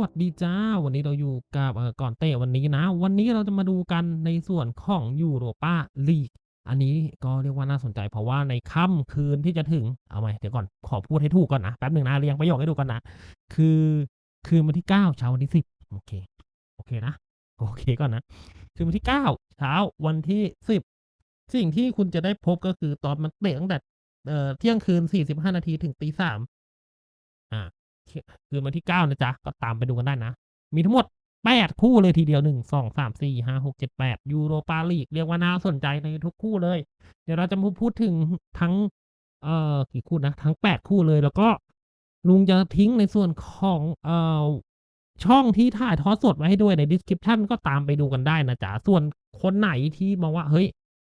วัสดีจ้า วันนี้เราอยู่กับเอ่อก่อนเตะวันนี้นะ วันนี้เราจะมาดูกันในส่วนของยูโรปาลีกอันนี้ก็เรียกว่าน่าสนใจเพราะว่าในค่ำคืนที่จะถึงเอาไหมเดี๋ยวก่อนขอพูดให้ถูกก่อนนะแป๊บหนึ่งนะเรียงประโยคให้ดูก่อนนะคือคืนวันที่เก้าเช้าวันที่สิบโอเค โอเคนะ โอเคก่อนนะ คืนวันที่เก้าเช้าวันที่สิบสิ่งที่คุณจะได้พบก็คือตอนมันเตะตั้งแต่เที่ยงคืนสี่สิบห้านาทีถึงตีสาม คืนวันที่เก้านะจ๊ะ ก็ตามไปดูกันได้นะ มีทั้งหมดแปดคู่เลยทีเดียวหนึ่งสองสามสี่ห้าหกเจ็ดแปดยูโรปาลีก เรียกว่าน่าสนใจในทุกคู่เลย เดี๋ยวเราจะมาพูดถึงทั้ง เอ่อ กี่คู่นะ ทั้งแปดคู่เลยแล้วก็ลุงจะทิ้งในส่วนของเอ่อช่องที่ถ่ายทอดสดไว้ให้ด้วยใน description ก็ตามไปดูกันได้นะจ๊ะ ส่วนคนไหนที่มองว่าเฮ้ย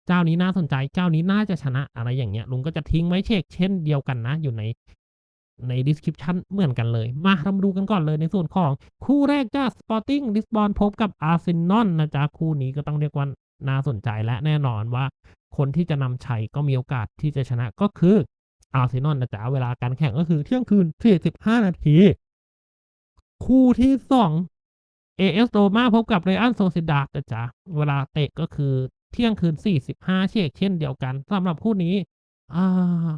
เจ้านี้น่าสนใจ เจ้านี้น่าจะชนะอะไรอย่างเงี้ย ลุงก็จะทิ้งไว้เช็คเช่นเดียวกันนะ อยู่ใน ใน description เหมือนกันเลย มาเรามาดูกันก่อนเลยในส่วนของ คู่แรกจ้า Sporting Lisbon พบกับ Arsenal นะจ๊ะ คู่นี้ก็ต้องเรียกว่าน่าสนใจและแน่นอนว่า คนที่จะนำชัยก็มีโอกาสที่จะชนะก็คือ Arsenal นะจ๊ะเวลาการแข่งก็คือเที่ยงคืน 45 นาที คู่ที่สอง AS Roma พบกับ Real Sociedad นะจ๊ะเวลาเตะก็คือเที่ยงคืน 45 เชกเช่นเดียวกันสำหรับคู่นี้อ่า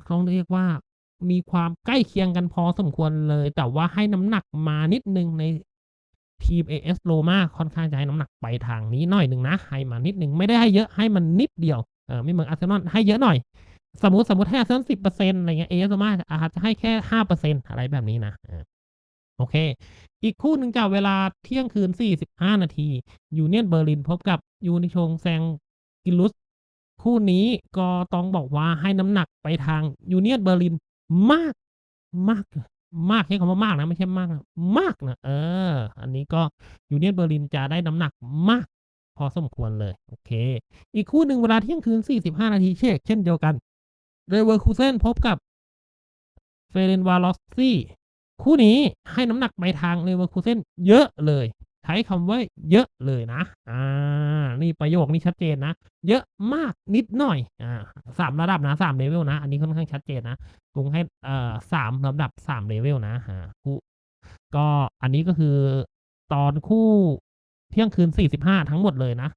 ต้องเรียกว่า มีความใกล้เคียงกันพอสมควรเลย แต่ว่าให้น้ำหนักมานิดนึงในทีม AS Roma ค่อนข้างจะให้น้ำหนักไปทางนี้หน่อยหนึ่งนะ ให้มานิดนึงไม่ได้ให้เยอะให้มันนิดเดียวเออไม่เหมือนอาร์เซนอลให้เยอะหน่อย สมมติสมมติให้อาร์เซนอลสิบเปอร์เซ็นต์อะไรเงี้ย AS Roma อาจจะให้แค่ห้าเปอร์เซ็นต์อะไรแบบนี้นะโอเค อีกคู่หนึ่งจากเวลาเที่ยงคืน45นาทียูเนียนเบอร์ลินพบกับยูนิชงแซงกิลุสคู่นี้ก็ต้องบอกว่าให้น้ำหนักไปทางยูเนียนเบอร์ลิน มาก มาก มากใช้คำว่ามากนะไม่ใช่มากนะมากนะเออ อันนี้ก็ยูเนียนเบอร์ลินจะได้น้ำหนักมาก พอสมควรเลย โอเค อีกคู่หนึ่งเวลาเที่ยงคืน 45 นาทีเช็คเช่นเดียวกันเรเวอร์คูเซนพบกับเฟเรนวาลอสซี่คู่นี้ให้น้ำหนักไปทางเรเวอร์คูเซนเยอะเลย ใช้คำว่าเยอะเลยนะ อ่า นี่ประโยคนี้ชัดเจนนะ เยอะมากนิดหน่อย อ่าสามระดับนะสามเลเวลนะ อันนี้ค่อนข้างชัดเจนนะ ลุงให้เอ่อสามลำดับสามเลเวลนะฮะคู่ก็อันนี้ก็คือตอนคู่เที่ยงคืนสี่สิบห้าทั้งหมดเลยนะ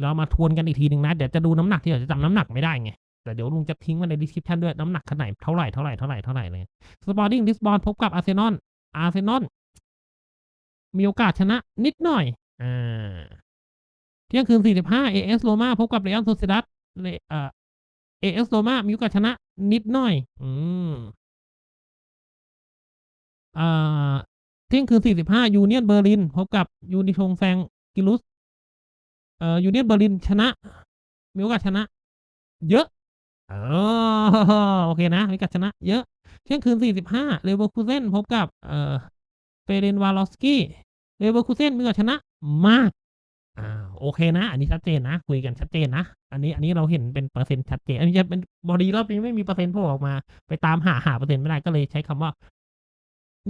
เรามาทวนกันอีกทีหนึ่งนะ เดี๋ยวจะดูน้ำหนักที่เราจะจำน้ำหนักไม่ได้ไงแต่เดี๋ยวลุงจะทิ้งไว้ใน description ด้วย น้ำหนักขนาดไหนเท่าไหร่ เท่าไหร่ เท่าไหร่ เท่าไหร่เลยสปอร์ติ้งลิสบอนพบกับอาร์เซนอลอาร์เซนอลมีโอกาสชนะนิดหน่อย อ่า เที่ยงคืน 45 AS โรมาพบกับเรอัลโซเซดัสเเอ่อ AS โรมามีโอกาสชนะนิดหน่อย อืมอ่าเที่ยงคืน45ยูเนียนเบอร์ลินพบกับยูนิชงแซงกิลุสเอ่อยูเนียนเบอร์ลินชนะ มีโอกาสชนะ เยอะอ๋อโอเคนะ มีโอกาสชนะ เยอะ เที่ยงคืน45เลเวอร์คูเซนพบกับ เอ่อเฟเรนวาลอสกี้เลเวอร์คูเซนมีโอกาสชนะ มาก โอเคนะ อันนี้ชัดเจนนะ คุยกันชัดเจนนะ อันนี้อันนี้เราเห็นเป็นเปอร์เซ็นต์ชัดเจน อันนี้จะเป็นบอดีรอบนี้ไม่มีเปอร์เซ็นต์โผล่ออกมา ไปตามหาหาเปอร์เซ็นต์ไม่ได้ก็เลยใช้คำว่า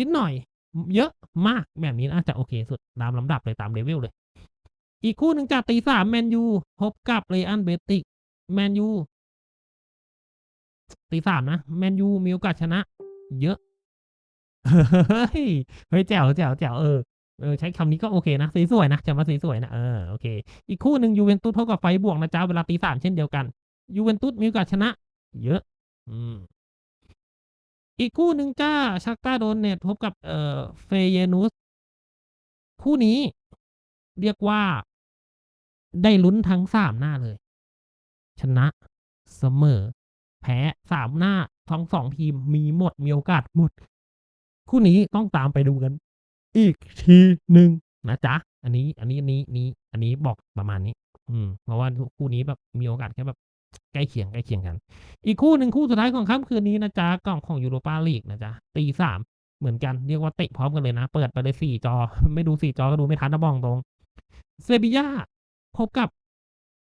นิดหน่อย เยอะมากแบบนี้น่าจะโอเคสุดตามลำดับเลยตามเลเวลเลย อีกคู่หนึ่งจากตีสามแมนยูพบกับเรอันเบติกแมนยูตีสามนะแมนยูมีโอกาสชนะ เยอะเฮ้ยเฮ้ยแจ๋วแจ๋วแจ๋วเออ เออใช้คำนี้ก็โอเคนะสีสวยนะจะมาสีสวยนะเออโอเค อีกคู่หนึ่งยูเวนตุสพบกับไฟบวกนะจ๊ะเวลาตีสามเช่นเดียวกันยูเวนตุสมีโอกาสชนะ เยอะ อืม อีกคู่หนึ่งจ้าชักตาโดนเนตพบกับเอ่อเฟเยนุสคู่นี้เรียกว่า ได้ลุ้นทั้งสามหน้าเลย ชนะเสมอ แพ้สามหน้าทั้งสองทีมมีหมดมีโอกาสหมด คู่นี้ต้องตามไปดูกัน อีกทีหนึ่งนะจ๊ะ อันนี้ อันนี้ อันนี้ นี้ อันนี้บอกประมาณนี้ อืม เพราะว่าคู่นี้แบบมีโอกาสแค่แบบใกล้เคียงใกล้เคียงกัน อีกคู่หนึ่งคู่สุดท้ายของค่ำคืนนี้นะจ๊ะกล่องของยูโรปาลีกนะจ๊ะตีสามเหมือนกันเรียกว่าเตะพร้อมกันเลยนะ เปิดไปเลยสี่จอ ไม่ดูสี่จอก็ดูไม่ทันนะบองตรง เซบีย่าพบกับ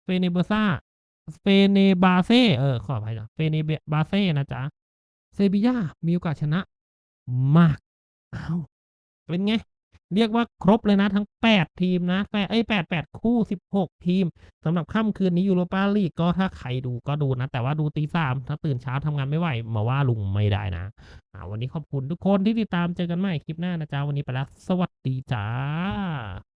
เฟเนเบอร์ซาเฟเนบาเซ่เออขออภัยจ้ะเฟเนบาเซ่นะจ๊ะเซบีย่ามีโอกาสชนะมากอ้าว เป็นไง เรียกว่าครบเลยนะทั้ง 8 ทีมนะแปดเอ้ย8 8คู่ 16 ทีมสำหรับค่ำคืนนี้ยูโรปาลีกก็ถ้าใครดูก็ดูนะ แต่ว่าดูตีสามถ้าตื่นเช้าทำงานไม่ไหว มาว่าลุงไม่ได้นะวันนี้ขอบคุณทุกคนที่ติดตามเจอกันใหม่คลิปหน้านะจ๊ะวันนี้ไปแล้วสวัสดีจ้า